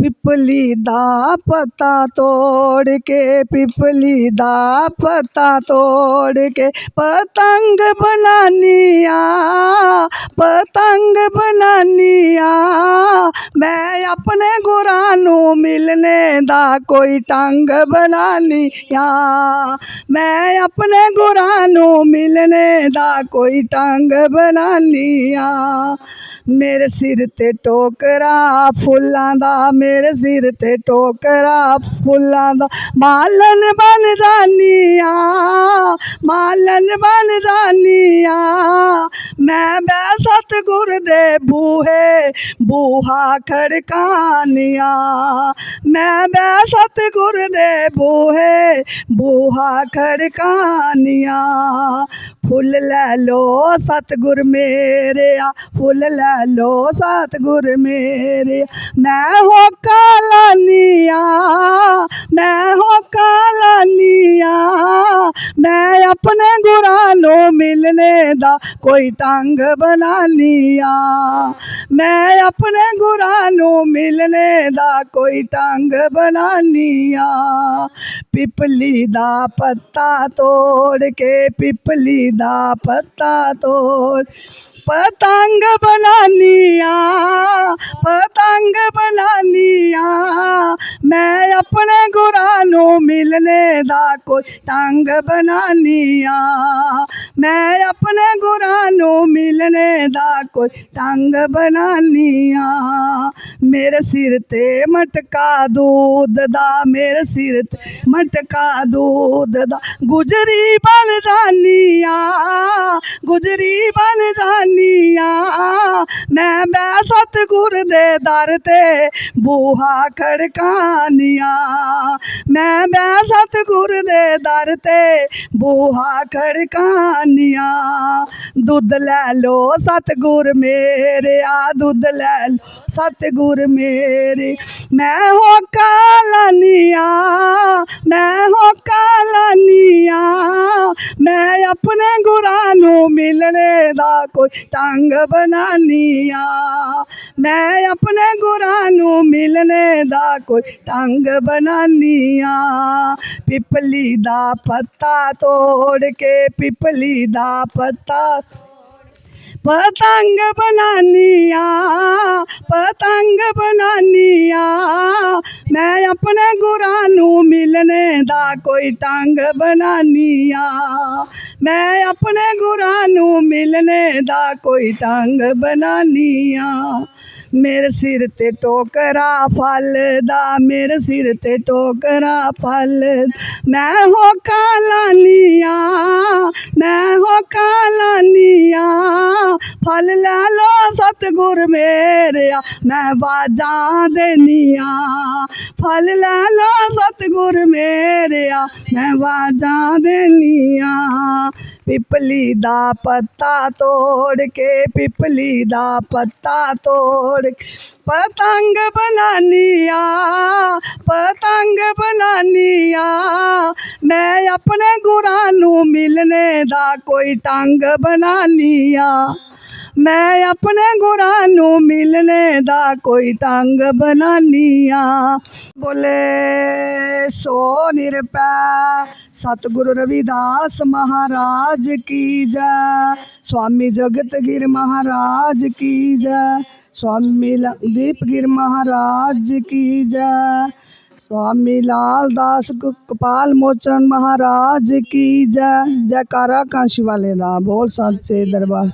we ਪਿਪਲੀ ਦਾ ਪੱਤਾ ਤੋੜ ਕੇ, ਪਿਪਲੀ ਦਾ ਪੱਤਾ ਤੋੜ ਕੇ। ਪਤੰਗ ਬਣਾਨੀਆ ਪਤੰਗ ਬਣਾਨੀਆ ਮੈਂ ਆਪਣੇ ਗੁਰਾਂ ਨੂੰ ਮਿਲਣੇ ਦਾ ਕੋਈ ਟੰਗ ਬਣਾਨੀਆ ਮੈਂ ਆਪਣੇ ਗੁਰਾਂ ਨੂੰ ਮਿਲਣੇ ਦਾ ਕੋਈ ਟੰਗ ਬਣਾਨੀਆ ਮੇਰੇ ਸਿਰ ਤੇ ਟੋਕਰਾ ਫੁੱਲਾਂ ਦਾ, ਮੇਰੇ ਸਿਰ ਤੇ ਟੋਕਰਾ ਫੁੱਲਾਂ ਦਾ। ਮਾਲਨ ਬਣ ਜਾਨੀਆ, ਮਾਲਨ ਬਣ ਜਾਨੀਆ। ਮੈਂ ਬੈ ਸਤਿਗੁਰ ਦੇ ਬੂਹੇ, ਬੂਹਾ ਖੜਕਾਨੀਆ। ਮੈਂ ਬੈ ਸਤਿਗੁਰ ਦੇ ਬੂਹੇ, ਬੂਹਾ ਖੜਕਾਨੀਆ। ਫੁੱਲ ਲੈ ਲੋ ਸਤਿਗੁਰ ਮੇਰਿਆ, ਫੁੱਲ ਲੈ ਲੋ ਸਤਿਗੁਰ ਮੇਰੇ ਮੈਂ ਹੋ ਕਾਲਾਨੀਆ, ਮੈਂ ਹੋ ਕਾਲਾਨੀਆ, ਮੈਂ ਆਪਣੇ ਨੂੰ ਮਿਲਣੇ ਦਾ ਕੋਈ ਟੰਗ ਬਣਾਨੀਆ ਮੈਂ ਆਪਣੇ ਗੁਰਾਂ ਨੂੰ ਮਿਲਣੇ ਦਾ ਕੋਈ ਟੰਗ ਬਣਾਨੀਆ ਪਿਪਲੀ ਦਾ ਪੱਤਾ ਤੋੜ ਕੇ, ਪਿਪਲੀ ਦਾ ਪੱਤਾ ਤੋੜ। ਪਤੰਗ ਬਣਾਨੀਆ ਪਤੰਗ ਬਣਾਨੀਆ ਮੈਂ ਆਪਣੇ ਗੁਰਾਂ ਨੂੰ ਮਿਲਣੇ ਦਾ ਕੋਈ ਟੰਗ ਬਣਾਨੀਆ ਮੈਂ ਆਪਣੇ ਗੁਰਾਂ ਨੂੰ ਮਿਲਣੇ ਦਾ ਕੋਈ ਟੰਗ ਬਣਾਨੀਆ ਮੇਰੇ ਸਿਰ ਤੇ ਮਟਕਾ ਦੂਧ ਦਾ, ਮੇਰੇ ਸਿਰ ਤੇ ਮਟਕਾ ਦੂਧ ਦਾ। ਗੁਜਰੀ ਬਣ ਜਾਨੀਆ ਗੁਜਰੀ ਬਣ ਜਾਨੀਆ ਮੈਂ ਬੈ ਸਤਿਗੁਰ ਦੇ ਦਰ ਤੇ ਬੂਹਾ ਖੜਕਾਨੀਆ। ਮੈਂ ਬੈ ਸਤਿਗੁਰ ਦੇ ਦਰ ਤੇ ਬੂਹਾ ਖੜਕਾਨੀਆ। ਦੁੱਧ ਲੈ ਲੋ ਸਤਿਗੁਰ ਆ ਦੁੱਧ ਲੈ ਲੋ ਸਤਿਗੁਰ ਮੇਰੇ। ਮੈਂ ਹੋ ਕਾਲਾਨੀਆ ਮੈਂ ਹੋ ਕਾਲਾਨੀਆ ਮੈਂ ਆਪਣੇ ਗੁਰਾਂ ਨੂੰ ਮਿਲਣੇ ਦਾ ਕੋਈ ਟੰਗ ਬਣਾਨੀਆ। ਮੈਂ ਆਪਣੇ ਗੁਰਾਂ ਨੂੰ ਮਿਲਣੇ ਦਾ ਕੋਈ ਟੰਗ ਬਣਾਨੀਆ। ਪਿਪਲੀ ਦਾ ਪੱਤਾ ਤੋੜ ਕੇ, ਪਿਪਲੀ ਦਾ ਪੱਤਾ ਪਤੰਗ ਬਣਾਨੀਆ ਪਤੰਗ ਬਣਾਨੀਆ। ਮੈਂ ਆਪਣੇ ਗੁਰਾਂ ਨੂੰ ਮਿਲਣੇ ਦਾ ਕੋਈ ਟੰਗ ਬਣਾਨੀਆ। ਮੈਂ ਆਪਣੇ ਗੁਰਾਂ ਨੂੰ ਮਿਲਣੇ ਦਾ ਕੋਈ ਟੰਗ ਬਣਾਨੀਆ। ਮੇਰੇ ਸਿਰ ਤੇ ਟੋਕਰਾ ਫਲ ਦਾ ਮੇਰੇ ਸਿਰ ਤੇ ਟੋਕਰਾ ਫਲ ਮੈਂ ਹੋ ਕਾਲਾਨੀਆ, ਮੈਂ ਹੋ ਕਾਲਾਨੀਆ, ਫਲ ਲੈ ਲੋ ਸਤਿਗੁਰ ਮੇਰਿਆ, ਮੈਂ ਬਾਜਾਂ ਦੇਨੀਆ। ਫਲ ਲੈ ਲੋ ਸਤਿਗੁਰ ਮੇਰਿਆ, ਮੈਂ ਬਾਜਾਂ ਦੇਨੀਆ। ਪਿਪਲੀ ਦਾ ਪੱਤਾ ਤੋੜ ਕੇ, ਪਿਪਲੀ ਦਾ ਪੱਤਾ ਤੋੜ ਕੇ। ਪਤੰਗ ਬਣਾਨੀਆ ਪਤੰਗ ਬਣਾਨੀਆ ਮੈਂ ਆਪਣੇ ਗੁਰਾਂ ਨੂੰ ਮਿਲਣੇ ਦਾ ਕੋਈ ਟੰਗ ਬਣਾਨੀਆ ਮੈਂ ਆਪਣੇ ਗੁਰਾਂ ਨੂੰ ਮਿਲਣੇ ਦਾ ਕੋਈ ਟੰਗ ਬਣਾਨੀਆ। ਬੋਲੇ, ਸੋ ਨਿਰਪੈ, ਸਤਿਗੁਰੂ ਰਵਿਦਾਸ ਮਹਾਰਾਜ ਕੀ ਜੈ। ਸਵਾਮੀ ਜਗਤਗਿਰ ਮਹਾਰਾਜ ਕੀ ਜੈ। ਸਵਾਮੀ ਦੀਪਗਿਰ ਮਹਾਰਾਜ ਕੀ ਜੈ। ਸਵਾਮੀ ਲਾਲ ਦਾਸ ਕ- ਕਪਾਲ ਮੋਚਨ ਮਹਾਰਾਜ ਕੀ ਜੈ। ਜੈਕਾਰਾ ਕਾਂਸ਼ੀ ਵਾਲੇ ਦਾ ਬੋਲ ਸੱਚੇ ਦਰਬਾਰ।